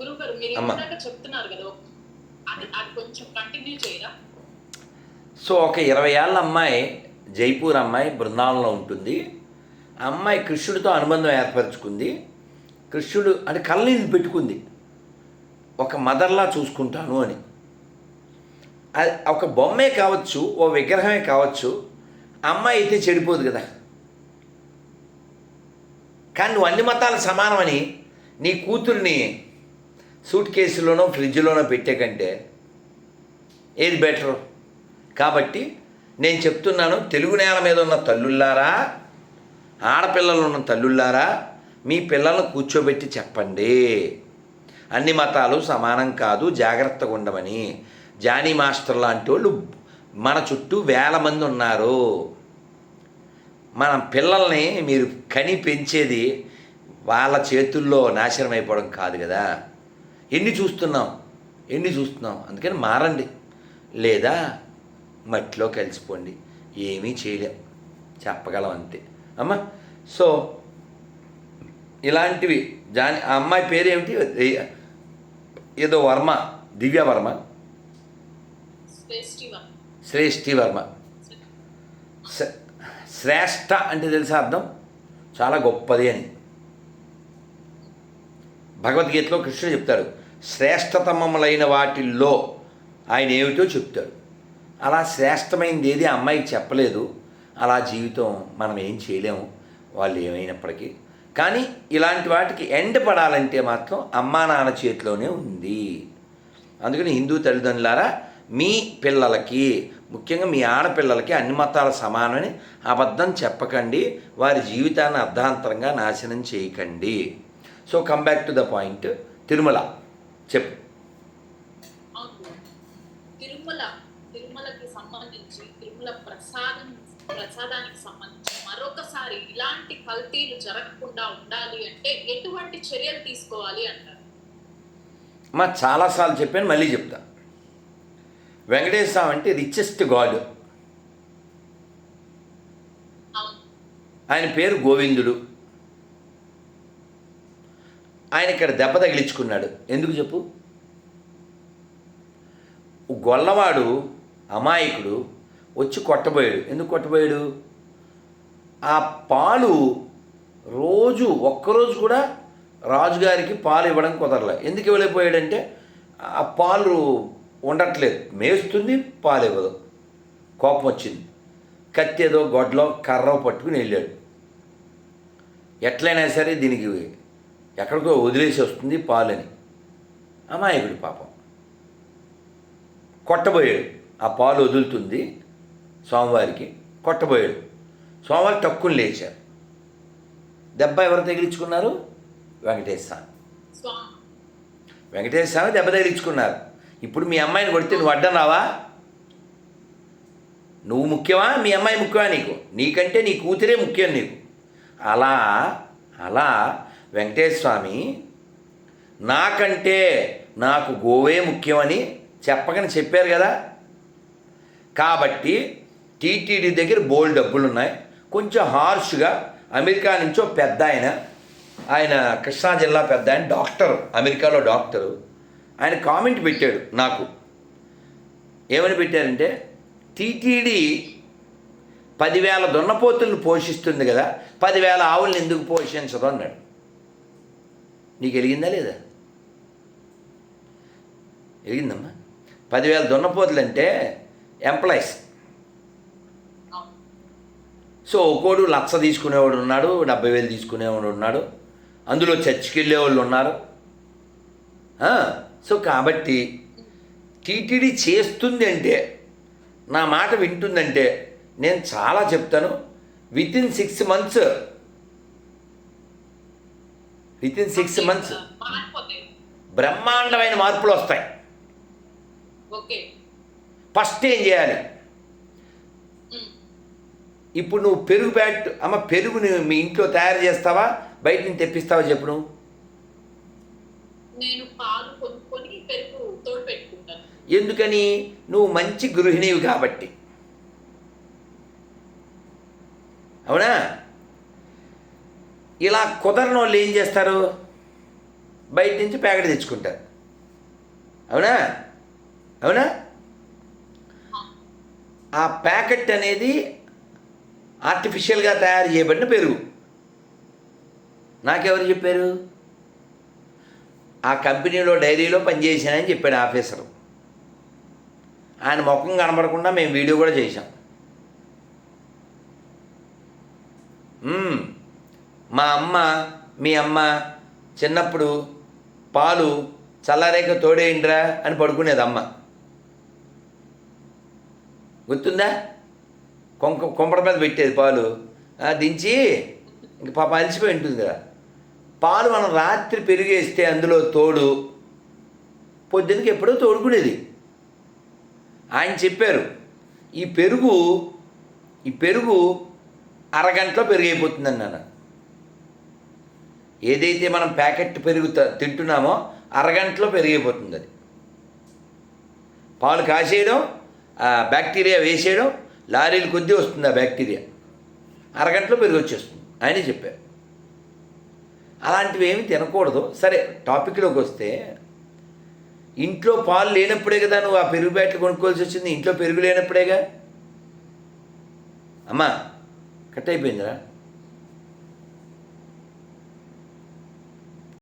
గురువు గారు మీరు అమ్మా. ఇందాక చెప్తున్నారు కదా అది అది కొంచెం కంటిన్యూ చేయరా? సో ఒక ఇరవై ఏళ్ళ అమ్మాయి జైపూర్ అమ్మాయి బృందావనంలో ఉంటుంది. ఆ అమ్మాయి కృష్ణుడితో అనుబంధం ఏర్పరచుకుంది. కృష్ణుడు అంటే కళ్ళనీళ్ళు పెట్టుకుంది. ఒక మదర్లా చూసుకుంటాను అని. అది ఒక బొమ్మే కావచ్చు ఓ విగ్రహమే కావచ్చు అమ్మాయి అయితే చెడిపోదు కదా. కానీ నువ్వు అన్ని మతాలు సమానమని నీ కూతుర్ని సూట్ కేసులోనో ఫ్రిడ్జ్లోనో పెట్టే కంటే ఏది బెటర్? కాబట్టి నేను చెప్తున్నాను తెలుగు నేల మీద ఉన్న తల్లుల్లారా ఆడపిల్లలు ఉన్న తల్లుల్లారా మీ పిల్లలను కూర్చోబెట్టి చెప్పండి. అన్ని మతాలు సమానం కాదు జాగ్రత్తగా ఉండమని. జానీ మాస్టర్ లాంటి వాళ్ళు మన చుట్టూ వేల మంది ఉన్నారు. మన పిల్లల్ని మీరు కని పెంచేది వాళ్ళ చేతుల్లో నాశనం అయిపోవడం కాదు కదా. ఎన్ని చూస్తున్నాం? ఎన్ని చూస్తున్నాం? అందుకని మారండి. లేదా మట్టిలో కలిసిపోండి. ఏమీ చేయలేం. చెప్పగలం అంతే. అమ్మ సో ఇలాంటివి జాని ఆ అమ్మాయి పేరు ఏమిటి ఏ- ఏదో వర్మ. దివ్య వర్మ. శ్రేష్ఠి వర్మ. శ్రేష్ఠ అంటే తెలుసా అర్థం? చాలా గొప్పది అని. భగవద్గీతలో కృష్ణుడు చెప్తారు శ్రేష్టతమములైన వాటిల్లో ఆయన ఏమిటో చెప్తాడు. అలా శ్రేష్టమైనది ఏది ఆ అమ్మాయికి చెప్పలేదు. అలా జీవితం మనం ఏం చేయలేము వాళ్ళు ఏమైనప్పటికీ. కానీ ఇలాంటి వాటికి ఎండ పడాలంటే మాత్రం అమ్మా నాన్న చేతిలోనే ఉంది. అందుకని హిందూ తల్లిదండ్రులారా మీ పిల్లలకి ముఖ్యంగా మీ ఆడపిల్లలకి అన్ని మతాల సమానమని అబద్ధం చెప్పకండి వారి జీవితాన్ని అర్ధాంతరంగా నాశనం చేయకండి. So come back to the point Tirumala చెప్పు తిరుమల తిరుమలకి సంబంధించి తిరుమల ప్రసాదం ప్రసాదానికి సంబంధించి మరొకసారి ఇలాంటి కల్తీలు జరగకుండా ఉండాలి అంటే ఎటువంటి చర్యలు తీసుకోవాలి అంటారు? మా చాలాసార్లు చెప్పాను మళ్ళీ చెప్తా. వెంకటేశ్వర స్వామి అంటే రిచెస్ట్ గాడ్ ఆయన పేరు గోవిందుడు. ఆయన ఇక్కడ దెబ్బ తగిలించుకున్నాడు. ఎందుకు చెప్పు? గొల్లవాడు అమాయకుడు వచ్చి కొట్టబోయాడు. ఎందుకు కొట్టబోయాడు? ఆ పాలు రోజు ఒక్కరోజు కూడా రాజుగారికి పాలు ఇవ్వడం కుదరలే. ఎందుకు ఇవ్వలేకపోయాడంటే ఆ పాలు ఉండట్లేదు. మేస్తుంది పాలు ఇవ్వదు. కోపం వచ్చింది. కత్తి ఏదో గొడ్లో కర్ర పట్టుకుని వెళ్ళాడు. ఎట్లయినా సరే దీనికి ఎక్కడికో వదిలేసి వస్తుంది పాలని. అమాయకుడి పాపం. కొట్టబోయాడు. ఆ పాలు వదులుతుంది స్వామివారికి. కొట్టబోయాడు. స్వామివారు తక్కువ లేచారు. దెబ్బ ఎవరు తగిలించుకున్నారు? వెంకటేశ్వర స్వామి. స్వామి వెంకటేశ్వర స్వామి దెబ్బ తగిలించుకున్నారు. ఇప్పుడు మీ అమ్మాయిని కొడితే నువ్వు అడ్డన్నావా? నువ్వు ముఖ్యమా? మీ అమ్మాయి ముఖ్యమా నీకు? నీకంటే నీ కూతురే ముఖ్యం నీకు. అలా అలా వెంకటేశ్వర స్వామి నాకంటే నాకు గోవే ముఖ్యమని చెప్పకని చెప్పారు కదా. కాబట్టి టీటీడీ దగ్గర బోల్డ్ డబ్బులు ఉన్నాయి కొంచెం హార్ష్గా అమెరికా నుంచో పెద్ద ఆయన ఆయన కృష్ణా జిల్లా పెద్ద ఆయన డాక్టర్ అమెరికాలో డాక్టరు ఆయన కామెంట్ పెట్టాడు నాకు. ఏమని పెట్టారంటే టీటీడీ పదివేల దున్నపోతులను పోషిస్తుంది కదా పదివేల ఆవులను ఎందుకు పోషించదు అన్నాడు. నీకు వెలిగిందా లేదా? వెలిగిందమ్మా పదివేల దున్నపోతులు అంటే ఎంప్లాయీస్. సో ఒక్కోడు లక్ష తీసుకునేవాడు ఉన్నాడు డెబ్బై వేలు తీసుకునేవాడు ఉన్నాడు. అందులో చర్చికి వెళ్ళే వాళ్ళు ఉన్నారు సో కాబట్టి టీటీడీ చేస్తుంది అంటే నా మాట వింటుందంటే నేను చాలా చెప్తాను. Within six months within six months బ్రహ్మాండమైన మార్పులు వస్తాయి. ఓకే ఫస్ట్ ఏం చేయాలి? ఉమ్. ఇప్పుడు నువ్వు పెరుగు ప్యాట్ అమ్మ పెరుగుని మీ ఇంట్లో తయారు చేస్తావా? బయట నుంచి తెప్పిస్తావా చెప్పు నువ్వు? నేను పాలు కొనుక్కొని పెరుగు తోడు పెట్టుకుంటాను. ఎందుకని? నువ్వు మంచి గృహిణివి కాబట్టి. అవునా? ఇలా కుదరని వాళ్ళు ఏం చేస్తారు? బయట నుంచి ప్యాకెట్ తెచ్చుకుంటారు. అవునా? అవునా? ఆ ప్యాకెట్ అనేది ఆర్టిఫిషియల్గా తయారు చేయబడిన పెరుగు. నాకెవరు చెప్పారు? ఆ కంపెనీలో డైరీలో పనిచేసానని చెప్పాడు ఆఫీసరు. ఆయన ముఖం కనబడకుండా మేము వీడియో కూడా చేశాం. మా అమ్మ మీ అమ్మ చిన్నప్పుడు పాలు చల్లారేక తోడేయండిరా అని పడుకునేది అమ్మ. గుర్తుందా? కొంక కొంపడ మీద పెట్టేది పాలు. దించి ఇంక పాప అలసిపోయి ఉంటుంది కదా. పాలు మనం రాత్రి పెరిగేస్తే అందులో తోడు. పొద్దునకి ఎప్పుడో తోడుకునేది. ఆయన చెప్పారు ఈ పెరుగు ఈ పెరుగు అరగంటలో పెరుగైపోతుంది అన్నాను ఏదైతే మనం ప్యాకెట్ పెరుగు తింటున్నామో అరగంటలో పెరిగిపోతుంది అది. పాలు కాసేయడం బ్యాక్టీరియా వేసేయడం లారీలు కొద్దీ వస్తుంది ఆ బ్యాక్టీరియా. అరగంటలో పెరుగు వచ్చేస్తుంది ఆయనే చెప్పారు. అలాంటివి ఏమి తినకూడదు. సరే టాపిక్లోకి వస్తే ఇంట్లో పాలు లేనప్పుడే కదా నువ్వు ఆ పెరుగు బ్యాట్లు కొనుక్కోవాల్సి వచ్చింది? ఇంట్లో పెరుగు లేనప్పుడేగా? అమ్మా కట్ అయిపోయిందిరా.